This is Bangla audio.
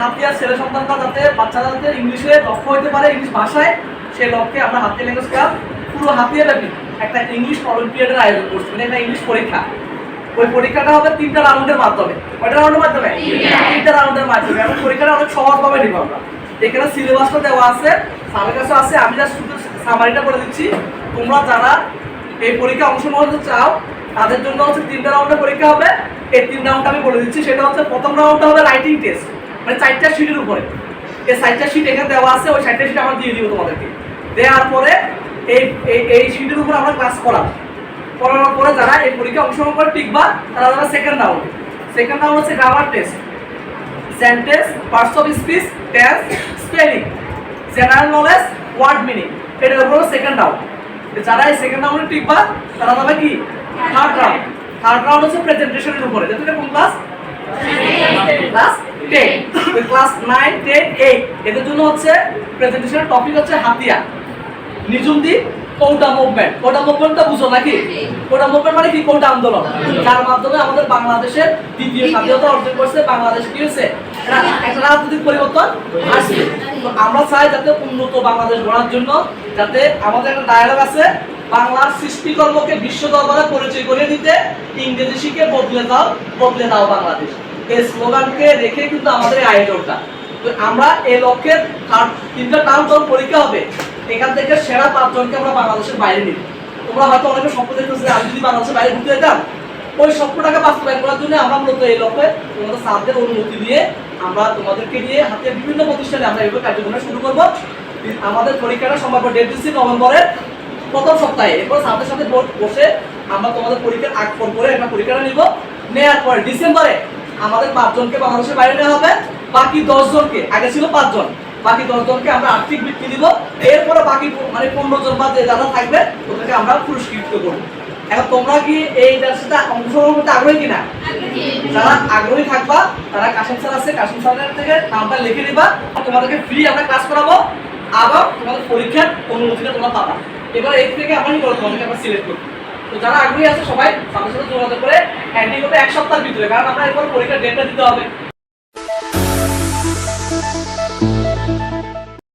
হাতিয়ার ছেলে সন্তানরা যাতে বাচ্চারা যাতে ইংলিশে দক্ষ হতে পারে, ইংলিশ ভাষায়, সেই লক্ষ্যে আমরা হাতিয়ার ল্যাঙ্গুয়েজ ক্লাব পুরো হাতিয়ার ব্যাপী একটা ইংলিশ অলিম্পিয়াডের আয়োজন করছি। মানে একটা ইংলিশ পরীক্ষা। ওই পরীক্ষাটা হবে তিনটা রাউন্ডের মাধ্যমে। কয়টা রাউন্ডের মাধ্যমে? তিনটা রাউন্ডের মাধ্যমে। এবং পরীক্ষাটা অনেক সহজভাবে নিব আমরা। এখানে সিলেবাসটা দেওয়া আছে, স্যারের কাছে আছে। আমি যা শুধু সামারিটা করে দিচ্ছি। তোমরা যারা এই পরীক্ষা অংশগ্রহণ চাও, তাদের জন্য হচ্ছে তিনটা রাউন্ডের পরীক্ষা হবে। এই তিন রাউন্ড আমি বলে দিচ্ছি। সেটা হচ্ছে প্রথম রাউন্ডটা হবে রাইটিং টেস্ট মানে চারটা শিটের উপরে। এই চারটা শিট এখানে দেওয়া আছে, ওই চারটা শিট আমরা দিয়ে দিব তোমাদেরকে। দেওয়ার পরে এই, এই- শিটের উপর আমরা ক্লাস করাবো। করানোর পরে যারা এই পরীক্ষা অংশগ্রহণ করে টিকবা, তারা যারা সেকেন্ড রাউন্ড সেকেন্ড রাউন্ড হচ্ছে grammar test sentence parts of speech tense spelling general knowledge word meaning এটার উপর সেকেন্ড রাউন্ড যারা এই সেকেন্ড রাউন্ডে টিকবা, তারা যাবে কি? থার্ড রাউন্ড থার্ড রাউন্ড হচ্ছে প্রেজেন্টেশনের উপরে। যেটা কোন class ten class nine ten eight এদের জন্য হচ্ছে প্রেজেন্টেশনের টপিক হচ্ছে কৌটা মুভমেন্ট কৌটা মুভমেন্টটা বুঝো নাকি? কৌটা মুভমেন্ট মানে কি? কৌটা আন্দোলন। যার মাধ্যমে আমাদের বাংলাদেশের দ্বিতীয় স্বাধীনতা অর্জন করছে, বাংলাদেশ কি হয়েছে একটা রাজনৈতিক পরিবর্তন আসছে। তো আমরা চাই যাতে উন্নত বাংলাদেশ গড়ার জন্য, যাতে আমাদের একটা ডায়ালগ আছে, বাংলার সৃষ্টিকর্মকে বিশ্ব দরবারে পরিচয় করে দিতে ইংরেজি শিখে বদলে দাও বদলে দাও বাংলাদেশ। এই স্লোগানকে রেখে কিন্তু আমাদের এই আয়োজনটা। আমরা এই লক্ষ্যে তিনটা টার্ম যখন পরীক্ষা হবে। এখান থেকে সেরা পাঁচজনকে আমরা বাংলাদেশের বাইরে নিব। তোমরা হয়তো অনেকে স্বপ্ন দেখতেছো আমি যদি বাংলাদেশের বাইরে ঘুরতে যেতাম, ওই স্বপ্নটাকে বাস্তবায়ন করার জন্য আমরা মূলত এই লক্ষ্যে তোমাদের সাথে অনুমতি দিয়ে আমরা তোমাদেরকে নিয়ে হাতে বিভিন্ন প্রতিষ্ঠানে আমরা এইভাবে কার্যক্রম শুরু করব। আমাদের পরীক্ষাটা সম্ভাব্য ডেট দিচ্ছি নভেম্বরের প্রথম সপ্তাহে। এরপর সাথে সাথে বসে আমরা তোমাদের পরীক্ষার আগ পর করে একটা পরীক্ষাটা নিব। নেওয়ার পরে ডিসেম্বরে আমাদের পাঁচজনকে বাংলাদেশের বাইরে নেওয়া হবে, বাকি দশ জনকে আগে ছিল পাঁচজন, বাকি দশ জনকে আমরা আর্থিক বৃত্তি দিব, এরপরে বাকি মানে পনেরো জন বা যে যারা থাকবে, ওদেরকে আমরা পুরস্কৃত করব। এখন তোমরা কি এই সাথে অংশগ্রহণ করতে আগ্রহী কিনা? যারা আগ্রহী থাকবা, তারা কাশিম স্যার আছে, কাশিম স্যারের থেকে নামটা লিখে নিবা, তোমাদেরকে ফ্রি আমরা ক্লাস করাবো, আবার তোমাদের পরীক্ষার অনুমতিটা তোমরা পাবা। এবার এর থেকে আমরা কি করব? তোমাদেরকে আমরা সিলেক্ট করব। তো যারা আগ্রহী আছে সবাই সাথে সাথে যোগাযোগ করে হ্যান্ডিং করবে এক সপ্তাহের ভিতরে, কারণ আপনার এরপর পরীক্ষার ডেটটা দিতে হবে।